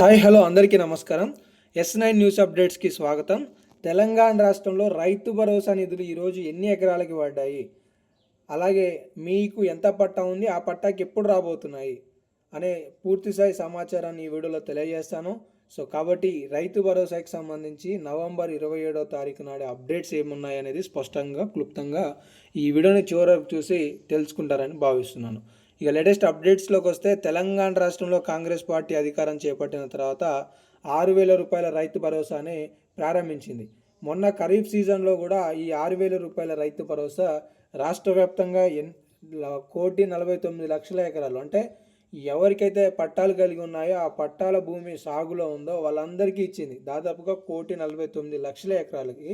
Hi hello అందరికీ నమస్కారం. Yes nine news అప్డేట్స్కి స్వాగతం. తెలంగాణ రాష్ట్రంలో రైతు భరోసా నిధులు ఈరోజు ఎన్ని ఎకరాలకి పడ్డాయి అలాగే మీకు ఎంత పట్టా ఉంది? ఆ పట్టాకి ఎప్పుడు రాబోతున్నాయి? అనే పూర్తిస్థాయి సమాచారాన్ని ఈ వీడియోలో తెలియజేస్తాను. సో కాబట్టి రైతు భరోసాకి సంబంధించి నవంబర్ ఇరవై ఏడో తారీఖు నాడు అప్డేట్స్ ఏమున్నాయి అనేది స్పష్టంగా క్లుప్తంగా ఈ వీడియోని చివరకు చూసి తెలుసుకుంటారని భావిస్తున్నాను. ఇక లేటెస్ట్ అప్డేట్స్లోకి వస్తే తెలంగాణ రాష్ట్రంలో కాంగ్రెస్ పార్టీ అధికారం చేపట్టిన తర్వాత ఆరు వేల రూపాయల రైతు భరోసాని ప్రారంభించింది. మొన్న ఖరీఫ్ సీజన్లో కూడా ఈ ఆరు వేల రూపాయల రైతు భరోసా రాష్ట్ర వ్యాప్తంగా ఎన్ కోటి నలభై తొమ్మిది లక్షల ఎకరాలు. అంటే ఎవరికైతే పట్టాలు కలిగి ఉన్నాయో ఆ పట్టాల భూమి సాగులో ఉందో వాళ్ళందరికీ ఇచ్చింది. దాదాపుగా కోటి నలభై తొమ్మిది లక్షల ఎకరాలకి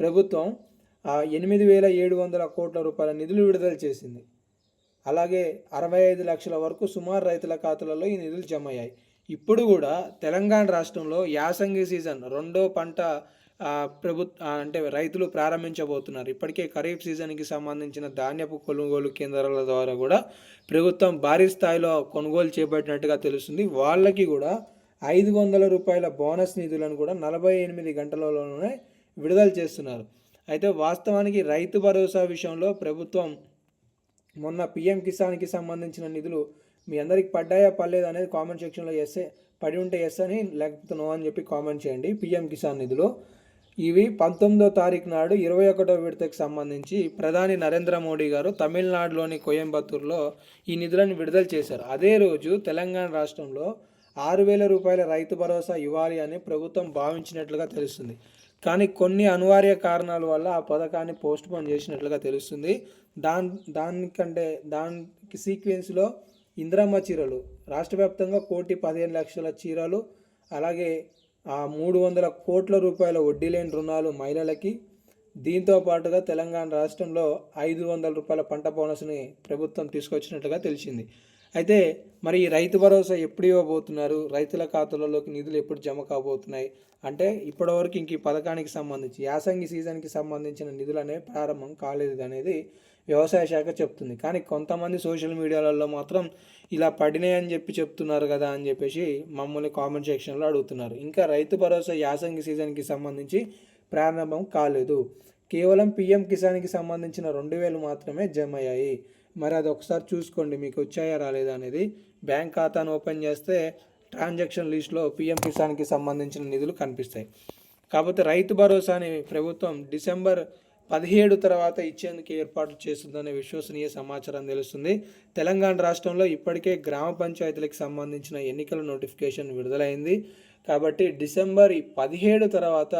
ప్రభుత్వం ఎనిమిది వేల ఏడు వందల కోట్ల రూపాయల నిధులు విడుదల చేసింది. అలాగే అరవై ఐదు లక్షల వరకు సుమారు రైతుల ఖాతాలలో ఈ నిధులు జమ అయ్యాయి ఇప్పుడు కూడా తెలంగాణ రాష్ట్రంలో యాసంగి సీజన్ రెండో పంట ప్రభుత్వ అంటే రైతులు ప్రారంభించబోతున్నారు. ఇప్పటికే ఖరీఫ్ సీజన్కి సంబంధించిన ధాన్యపు కొనుగోలు కేంద్రాల ద్వారా కూడా ప్రభుత్వం భారీ స్థాయిలో కొనుగోలు చేపట్టినట్టుగా తెలుస్తుంది. వాళ్ళకి కూడా ఐదు వందల రూపాయల బోనస్ నిధులను కూడా నలభై ఎనిమిది గంటలలోనే విడుదల చేస్తున్నారు. అయితే వాస్తవానికి రైతు భరోసా విషయంలో ప్రభుత్వం మొన్న పిఎం కిసాన్కి సంబంధించిన నిధులు మీ అందరికి పడ్డాయా పర్లేదు అనేది కామెంట్ సెక్షన్లో ఎస్ పడి ఉంటే ఎస్ అని లేకపోతే నో అని చెప్పి కామెంట్ చేయండి. పిఎం కిసాన్ నిధులు ఇవి పంతొమ్మిదో తారీఖు నాడు ఇరవై ఒకటో విడతకు సంబంధించి ప్రధాని నరేంద్ర మోడీ గారు తమిళనాడులోని కోయంబత్తూరులో ఈ నిధులను విడుదల చేశారు. అదే రోజు తెలంగాణ రాష్ట్రంలో ఆరు వేల రూపాయల రైతు భరోసా ఇవ్వాలి అని ప్రభుత్వం భావించినట్లుగా తెలుస్తుంది. కానీ కొన్ని అనివార్య కారణాల వల్ల ఆ పథకాన్ని పోస్ట్ పోన్ చేసినట్లుగా తెలుస్తుంది. దాని దానికంటే దానికి సీక్వెన్స్లో ఇందిరమ్మ చీరలు రాష్ట్ర వ్యాప్తంగా కోటి పదిహేను లక్షల చీరలు అలాగే ఆ మూడు వందల కోట్ల రూపాయల వడ్డీ లేని రుణాలు మహిళలకి దీంతో పాటుగా తెలంగాణ రాష్ట్రంలో ఐదు వందల రూపాయల పంట బోనస్ని ప్రభుత్వం తీసుకొచ్చినట్లుగా తెలిసింది. అయితే మరి ఈ రైతు భరోసా ఎప్పుడు ఇవ్వబోతున్నారు? రైతుల ఖాతాలలోకి నిధులు ఎప్పుడు జమ కాబోతున్నాయి? అంటే ఇప్పటివరకు ఇంక ఈ పథకానికి సంబంధించి యాసంగి సీజన్కి సంబంధించిన నిధులు అనేవి ప్రారంభం కాలేదు అనేది వ్యవసాయ శాఖ చెప్తుంది. కానీ కొంతమంది సోషల్ మీడియాలలో మాత్రం ఇలా పడినాయి అని చెప్పి చెప్తున్నారు కదా అని చెప్పేసి మమ్మల్ని కామెంట్ సెక్షన్లో అడుగుతున్నారు. ఇంకా రైతు భరోసా యాసంగి సీజన్కి సంబంధించి ప్రారంభం కాలేదు. కేవలం పిఎం కిసాన్కి సంబంధించిన రెండు వేలు మాత్రమే జమ అయ్యాయి మరి అది ఒకసారి చూసుకోండి మీకు వచ్చాయా రాలేదా అనేది. బ్యాంక్ ఖాతాను ఓపెన్ చేస్తే ట్రాన్సాక్షన్ లిస్ట్లో పిఎం కిసాన్కి సంబంధించిన నిధులు కనిపిస్తాయి. కాకపోతే రైతు భరోసాని ప్రభుత్వం డిసెంబర్ పదిహేడు తర్వాత ఇచ్చేందుకు ఏర్పాటు చేస్తుందనే విశ్వసనీయ సమాచారం తెలుస్తుంది. తెలంగాణ రాష్ట్రంలో ఇప్పటికే గ్రామ పంచాయతీలకు సంబంధించిన ఎన్నికల నోటిఫికేషన్ విడుదలైంది. కాబట్టి డిసెంబర్ పదిహేడు తర్వాత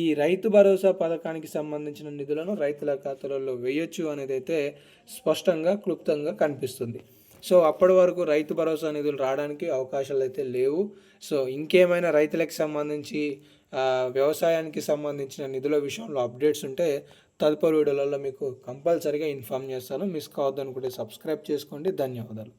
ఈ రైతు భరోసా పథకానికి సంబంధించిన నిధులను రైతుల ఖాతాలలో వేయొచ్చు అనేది అయితే స్పష్టంగా క్లుప్తంగా కనిపిస్తుంది. సో అప్పటి వరకు రైతు భరోసా నిధులు రావడానికి అవకాశాలు అయితే లేవు. సో ఇంకేమైనా రైతులకు సంబంధించి వ్యవసాయానికి సంబంధించిన నిధుల విషయంలో అప్డేట్స్ ఉంటే తదుపరి వీడియోలలో మీకు కంపల్సరీగా ఇన్ఫామ్ చేస్తాను. మిస్ కావద్దనుకుంటే సబ్స్క్రైబ్ చేసుకోండి. ధన్యవాదాలు.